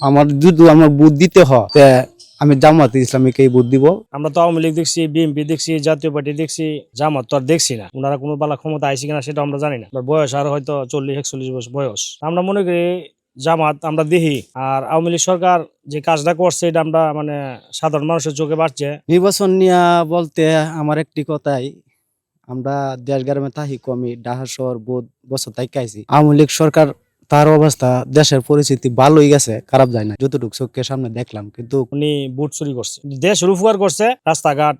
আমার যদি আমার বুধ দিতে হয় আমি জামাতে ইসলামীকে বুধ দিব। আমরা তো আওয়ামী লীগ দেখছি বিএনপি দেখছি জাতীয় পার্টি দেখছি জামাত তো আর দেখছি না। ওনারা কোনো বালা ক্ষমতা আইসি কিনা সেটা আমরা জানি না। বয়স আর হয়তো চল্লিশ একচল্লিশ বছর বয়স। আমরা মনে করি জামাত আমরা দেখি আর আওয়ামী লীগ সরকার যে কাজটা করছে এটা আমরা মানে সাধারণ মানুষের চোখে বাড়ছে। নির্বাচন নিয়ে বলতে আমার একটি কথাই আমরা দেশ গ্রামে থাকি কমি শহর বহুত বছর তাইকাইছি আওয়ামী লীগ সরকার তার অবস্থা দেশের পরিস্থিতি ভালোই গেছে খারাপ যায় না যতটুকু চোখের সামনে দেখলাম কিন্তু উনি বুট চুরি করছে। দেশের উপকার করছে রাস্তাঘাট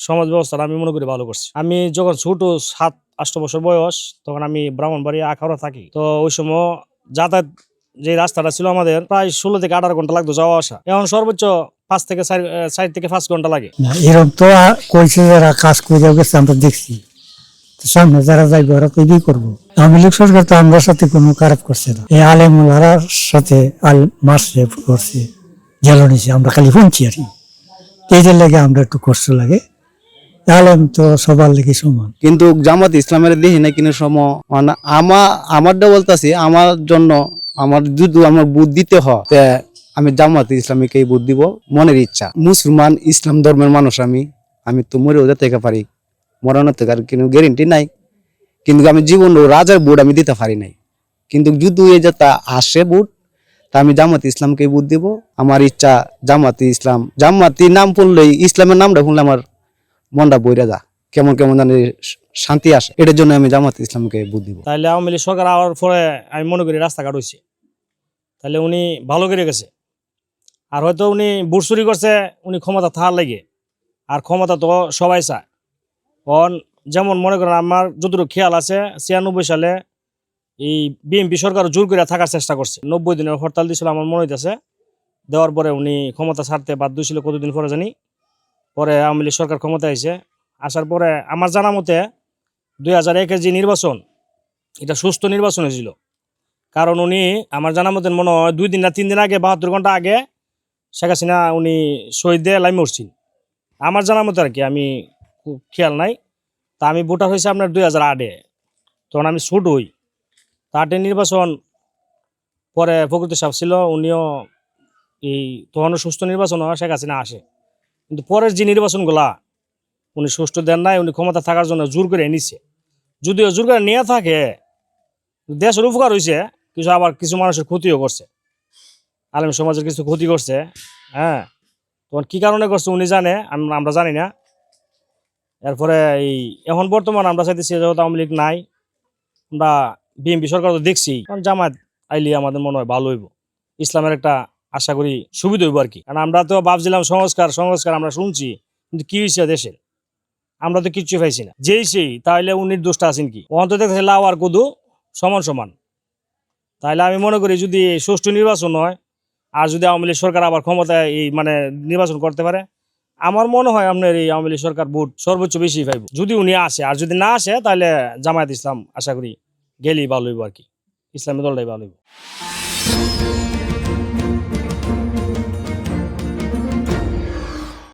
সমাজ ব্যবস্থা আমি মনে করি ভালো করছে। আমি যখন ছোট সাত আষ্ট বছর বয়স তখন আমি ব্রাহ্মণবাড়ি আখাউড়া থাকি। তো ওই সময় যাতায়াত যে রাস্তাটা ছিল আমাদের প্রায় ষোলো থেকে আঠারো ঘণ্টা লাগতো যাওয়া আসা। এখন সর্বোচ্চ পাঁচ থেকে চার থেকে পাঁচ ঘণ্টা লাগে। এরকম তো কইছে যারা কাজ করে গেছে আমরা দেখছি। সামনে যারা যাইবে ওরা তো করব। আওয়ামী লীগ সরকার তো আমরা সাথে কোনো খারাপ করছে না। এই আলেমুলার সাথে আল মারছে করছে জেল নিছে, আমরা খালি শুনছি আর কি। এইটার লাগে আমরা একটু কষ্ট লাগে। আলেম তো সবার লেগে সমান। কিন্তু জামাত ইসলামের দেখি না কিন্তু সম মানে আমার আমারটা বলতেছি, আমার জন্য আমার যদি আমার বুধ দিতে হয় আমি জামাত ইসলামীকে বুধ দিব, মনের ইচ্ছা। মুসলমান ইসলাম ধর্মের মানুষ আমি আমি তো মরেও যেতে পারি, মরানোর থেকে আর কিন্তু গ্যারেন্টি নাই। কিন্তু আমি জীবন রাজার বুট আমি দিতে পারি নাই। কিন্তু যদি এই যে তা আসে বুট, তা আমি জামাতি ইসলামকে বুধ দিব। আমার ইচ্ছা জামাতি ইসলাম, জামাতি নাম পড়লেই ইসলামের নামটা শুনলে আমার মনটা বইরা যা কেমন কেমন জানি শান্তি আসে। এটার জন্য আমি জামাত ইসলামকে বুধ দিব। তাহলে আওয়ামী লীগ সরকার আওয়ার পরে আমি মনে করি রাস্তাঘাট হয়েছে তাহলে উনি ভালো করে গেছে। আর হয়তো উনি বুট চুরি করছে, উনি ক্ষমতা থাকার লাগে। আর ক্ষমতা তো সবাই চায়। কারণ যেমন মনে করেন আমার যতটুকু খেয়াল আছে, ছিয়ানব্বই সালে এই বিএনপি সরকার জোর করে থাকার চেষ্টা করছে। নব্বই দিনের হরতাল দিয়েছিল আমার মনে হইতেছে। দেওয়ার পরে উনি ক্ষমতা ছাড়তে বাধ্য ছিল কতদিন পরে জানি। পরে আওয়ামী লীগ সরকার ক্ষমতা আইছে। আসার পরে আমার জানা মতে দুই হাজার একের যে নির্বাচন, এটা সুস্থ নির্বাচন হয়েছিল। কারণ উনি, আমার জানা মতে মনে হয় দুই দিন না তিন দিন আগে, বাহাত্তর ঘণ্টা আগে শেখ হাসিনা উনি শহীদে লাইমে উঠছেন। আমার জানা মতে আর কি, আমি খেয়াল নাই। তা আমি ভোটার হয়েছে আপনার দুই হাজার আটে। তখন আমি ছোট হই। তা আটে নির্বাচন পরে প্রকৃতি সাহেব ছিল, উনিও এই তখনও সুস্থ নির্বাচন হয়, শেখ হাসিনা আসে। কিন্তু পরের যে নির্বাচনগুলা, উনি সুষ্ঠু দেন নাই, উনি ক্ষমতা থাকার জন্য জোর করে নিছে যদিও জোর করে নিয়ে থাকে, দেশের উপকার হয়েছে কিছু আবার কিছু মানুষের ক্ষতিও করছে। আলেম সমাজের কিছু ক্ষতি করছে হ্যাঁ। তখন কী কারণে করছে উনি জানে, আম- আমরা জানি না। এরপরে এই, এখন বর্তমান আমরা চাইতেছি যেহেতু আওয়ামী লীগ নাই, আমরা বিএনপি সরকার তো দেখছি কারণ জামাত আইলি আমাদের মনে হয় ভালো হইব। ইসলামের একটা আশা করি সুবিধা হইব আর কি কারণ আমরা তো ভাবছিলাম সংস্কার সংস্কার আমরা শুনছি, কিন্তু কি হয়েছে দেশের? আমরা তো কিচ্ছু পাইছি না। যেই সেই তাহলে উনি দোষটা আছেন কি? অন্তত দেখছে লাউ আর কুদু সমান সমান। তাহলে আমি মনে করি যদি সুষ্ঠু নির্বাচন হয়, আর যদি আওয়ামী লীগ সরকার আবার ক্ষমতায় এই মানে নির্বাচন করতে পারে আমার মনে হয় আপনার এই আওয়ামী লীগ সরকার ভোট সর্বোচ্চ বেশি পাইব। যদি উনি আসে, আর যদি না আসে, তাহলে জামায়াত ইসলাম আশা করি গেলেই ভালো হইব আর কি। ইসলামী দলটাই ভালো হইব।